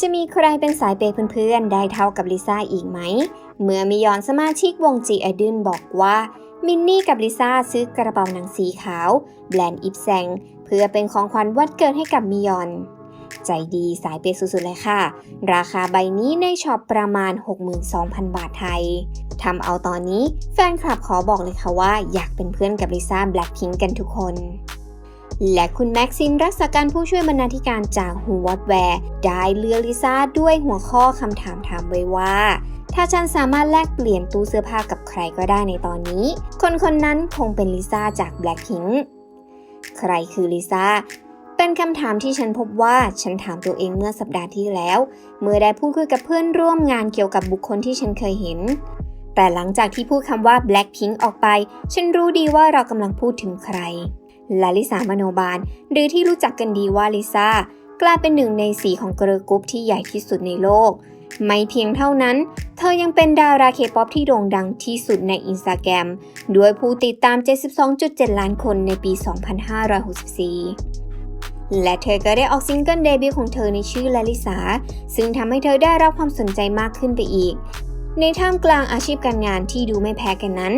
จะมีใครเป็นสายเปย์เพื่อนๆ ได้เท่ากับลิซ่าอีกไหม เมื่อมิยอนสมาชิกวงจีไอดึนบอกว่า มินนี่กับลิซ่าซื้อกระเป๋าหนังสีขาว แบรนด์อิฟแซง เพื่อเป็นของขวัญวันเกิดให้กับมิยอน ใจดีสายเปย์สุดๆเลยค่ะ ราคาใบนี้ในช็อปประมาณ 62,000 บาทไทยทำเอาตอนนี้แฟนคลับขอบอกเลยค่ะว่าอยากเป็นเพื่อนกับลิซ่าแบล็คพิงกันทุกคน และคุณแม็กซิมรักษาการผู้ช่วยบรรณาธิการจากฮูวอตแวร์ได้เลือกลิซ่าด้วยหัวข้อคำถามถามไว้ว่า ถ้าฉันสามารถแลกเปลี่ยนตู้เสื้อผ้ากับใครก็ได้ในตอนนี้ คนคนนั้นคงเป็นลิซ่าจาก Blackpink ใครคือลิซ่าเป็นคำถามที่ฉันพบว่าฉันถามตัวเองเมื่อสัปดาห์ที่แล้ว เมื่อได้พูดคุยกับเพื่อนร่วมงานเกี่ยวกับบุคคลที่ฉันเคยเห็น แต่หลังจากที่พูดคำว่า Blackpink ออกไป ฉันรู้ดีว่าเรากำลังพูดถึงใคร ลาลิสามโนบาล หรือที่รู้จักกันดีว่าลิซ่ากลายเป็นหนึ่งในสีของเกร์ลกรุ๊ปที่ใหญ่ที่สุดในโลก ไม่เพียงเท่านั้น เธอยังเป็นดาราเคป๊อปที่โด่งดังที่สุดในอินสตาแกรมด้วยผู้ติดตาม 72.7 ล้านคนในปี 2564และเธอก็ได้ออกซิงเกิลเดบิวต์ของเธอในชื่อลาลิสา ซึ่งทำให้เธอได้รับความสนใจมากขึ้นไปอีก ในท่ามกลางอาชีพการงานที่ดูไม่แพ้กันนั้น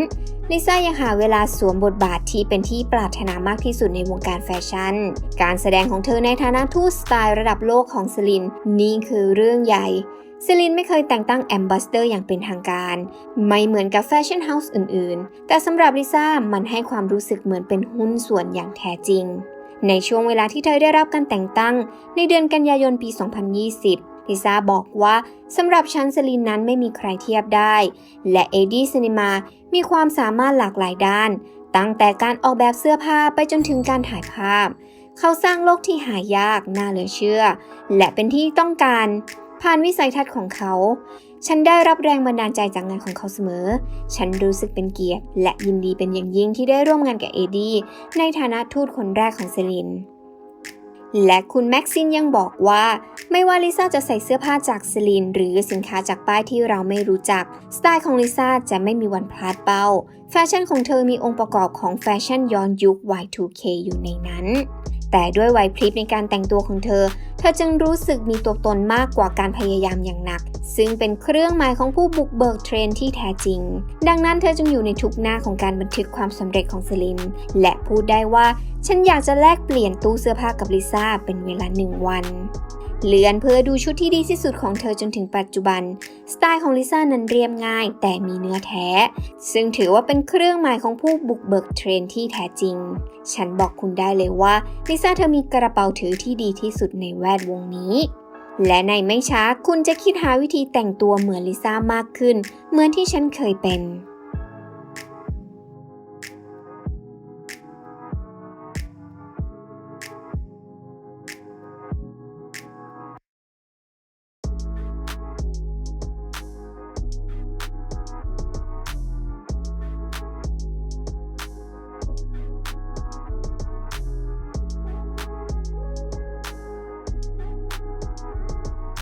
ลิซ่ายังหาเวลาสวมบทบาทที่เป็นที่ปรารถนามากที่สุดในวงการแฟชั่น การแสดงของเธอในฐานะทูตสไตล์ระดับโลกของซลิน นี่คือเรื่องใหญ่ซลินไม่เคยแต่งตั้งแอมบาสเดอร์อย่างเป็นทางการ ไม่เหมือนกับแฟชั่นเฮาส์อื่นๆ แต่สำหรับลิซ่ามันให้ความรู้สึกเหมือนเป็นหุ้นส่วนอย่างแท้จริงในช่วงเวลาที่เธอได้รับการแต่งตั้ง ในเดือนกันยายนปี 2020 ลิซ่าบอกว่าสำหรับฉันซลินนั้นไม่มีใครเทียบได้ และเอดี้ซินิมามีความสามารถหลากหลายด้าน ตั้งแต่การออกแบบเสื้อผ้าไปจนถึงการถ่ายภาพ เขาสร้างโลกที่หายากน่าเหลือเชื่อ และเป็นที่ต้องการผ่านวิสัยทัศน์ของเขา ฉันได้รับแรงบันดาลใจจากงานของเขาเสมอ ฉันรู้สึกเป็นเกียรติ และยินดีเป็นอย่างยิ่งที่ได้ร่วมงานกับเอดี้ในฐานะทูตคนแรกของเซลิน และคุณแม็กซินยังบอกว่า ไม่ว่าลิซ่าจะใส่เสื้อผ้าจากเซลินหรือสินค้าจากป้ายที่เราไม่รู้จัก สไตล์ของลิซ่าจะไม่มีวันพลาดเป้า แฟชั่นของเธอมีองค์ประกอบของแฟชั่นย้อนยุค Y2K อยู่ในนั้น แต่ด้วยไหวพริบในการแต่งตัวของเธอ เธอจึงรู้สึกมีตัวตนมากกว่าการพยายามอย่างหนัก ซึ่งเป็นเครื่องหมายของผู้บุกเบิกเทรนด์ที่แท้จริง ดังนั้นเธอจึงอยู่ในทุกหน้าของการบันทึกความสำเร็จของเซลิน และพูดได้ว่า ฉันอยากจะแลกเปลี่ยนตู้เสื้อผ้ากับลิซ่าเป็นเวลาหนึ่งวัน เลื่อนเพื่อดูชุดที่ดีที่สุดของเธอจนถึงปัจจุบัน สไตล์ของลิซ่านั้นเรียบง่าย แต่มีเนื้อแท้ ซึ่งถือว่าเป็นเครื่องหมายของผู้บุกเบิกเทรนด์ที่แท้จริง ฉันบอกคุณได้เลยว่าลิซ่าเธอมีกระเป๋าถือที่ดีที่สุดในแวดวงนี้ และในไม่ช้าคุณจะคิดหาวิธีแต่งตัวเหมือนลิซ่ามากขึ้น เหมือนที่ฉันเคยเป็น